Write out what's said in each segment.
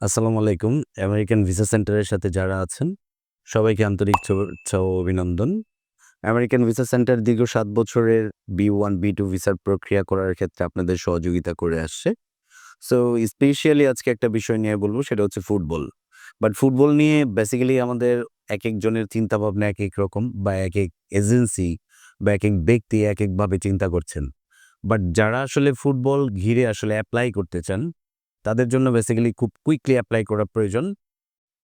আসসালামু আলাইকুম। American visa সেন্টারের সাথে যারা আছেন, সবাইকে আন্তরিক শুভেচ্ছা ও অভিনন্দন। আমেরিকান ভিসা সেন্টার দীর্ঘ সাত বছরের বি ওয়ান বি টু ভিসার প্রক্রিয়া করার ক্ষেত্রে আপনাদের সহযোগিতা করে আসছে। সো স্পেশালি আজকে একটা বিষয় নিয়ে বলব, সেটা হচ্ছে ফুটবল। বাট ফুটবল নিয়ে বেসিক্যালি আমাদের এক একজনের চিন্তা ভাবনা এক এক রকম, বা এক এক এজেন্সি বা এক এক ব্যক্তি এক একভাবে চিন্তা করছেন। বাট যারা আসলে ফুটবল ঘিরে আসলে অ্যাপ্লাই করতে চান তাদের জন্য বেসিক্যালি খুব কুইকলি অ্যাপ্লাই করা প্রয়োজন।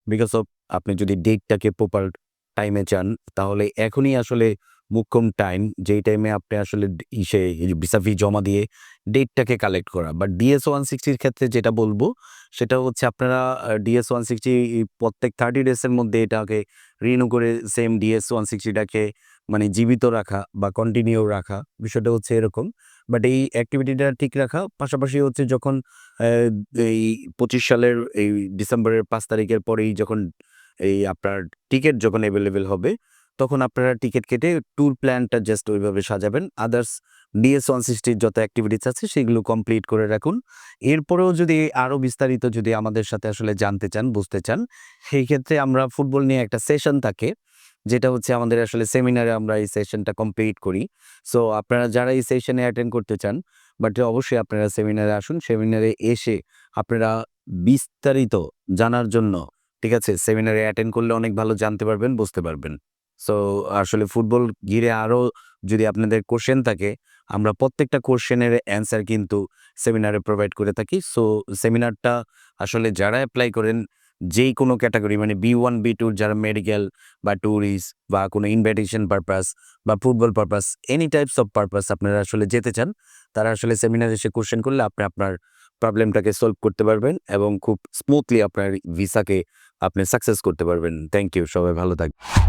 বিকজ অফ আপনি যদি ডেটটাকে প্রপার টাইমে চান, তাহলে এখনই আসলে মুখ্যম টাইম যেই টাইমে আপনি আসলে ইসে ভিসা ফি জমা দিয়ে ডেটটাকে কালেক্ট করা। বাট ডিএস ওয়ান সিক্সটির ক্ষেত্রে যেটা বলব, সেটা হচ্ছে আপনারা ডিএস ওয়ান সিক্সটি প্রত্যেক থার্টি ডেজের মধ্যে এটাকে রিনিউ করে সেম ডিএস ওয়ান সিক্সটিটাকে মানে জীবিত রাখা বা কন্টিনিউ রাখা বিষয়টা হচ্ছে এরকম। বাট এই অ্যাক্টিভিটিটা ঠিক রাখা, পাশাপাশি হচ্ছে যখন এই পঁচিশ সালের এই ডিসেম্বরের পাঁচ তারিখের পরেই যখন এই আপনার টিকিট যখন অ্যাভেলেবেল হবে, তখন আপনারা টিকিট কেটে ট্যুর প্ল্যানটা জাস্ট ওইভাবে সাজাবেন। আদার্স ডিএস ওয়ান সিক্সটির যত অ্যাক্টিভিটিস আছে সেগুলো কমপ্লিট করে রাখুন। এরপরেও যদি আরও বিস্তারিত যদি আমাদের সাথে আসলে জানতে চান, বুঝতে চান, সেই ক্ষেত্রে আমরা ফুটবল নিয়ে একটা সেশন থাকে। যেটা হচ্ছে আমাদের আসলে সেমিনারে আমরা এই সেশনটা কমপ্লিট করি। সো আপনারা যারা এই সেশনে অ্যাটেন্ড করতে চান বাট অবশ্যই আপনারা সেমিনারে আসুন। সেমিনারে এসে আপনারা বিস্তারিত জানার জন্য, ঠিক আছে? সেমিনারে অ্যাটেন্ড করলে অনেক ভালো জানতে পারবেন, বুঝতে পারবেন। সো আসলে ফুটবল ঘিরে আরও যদি আপনাদের কোশ্চেন থাকে, আমরা প্রত্যেকটা কোশ্চেনের অ্যান্সার কিন্তু সেমিনারে প্রোভাইড করে থাকি। সো সেমিনারটা আসলে যারা অ্যাপ্লাই করেন যেই কোনো ক্যাটাগরি মানে বি ওয়ান বি টুর যারা মেডিকেল বা ট্যুরিস্ট বা কোনো ইনভাইটেশন পারপাস বা football purpose any types of purpose আপনারা আসলে যেতে চান, তারা আসলে সেমিনারে এসে কোশ্চেন করলে আপনি আপনার প্রবলেমটাকে সলভ করতে পারবেন এবং খুব স্মুথলি আপনার ভিসাকে আপনি সাকসেস করতে পারবেন। থ্যাংক ইউ সবাই ভালো থাকবেন।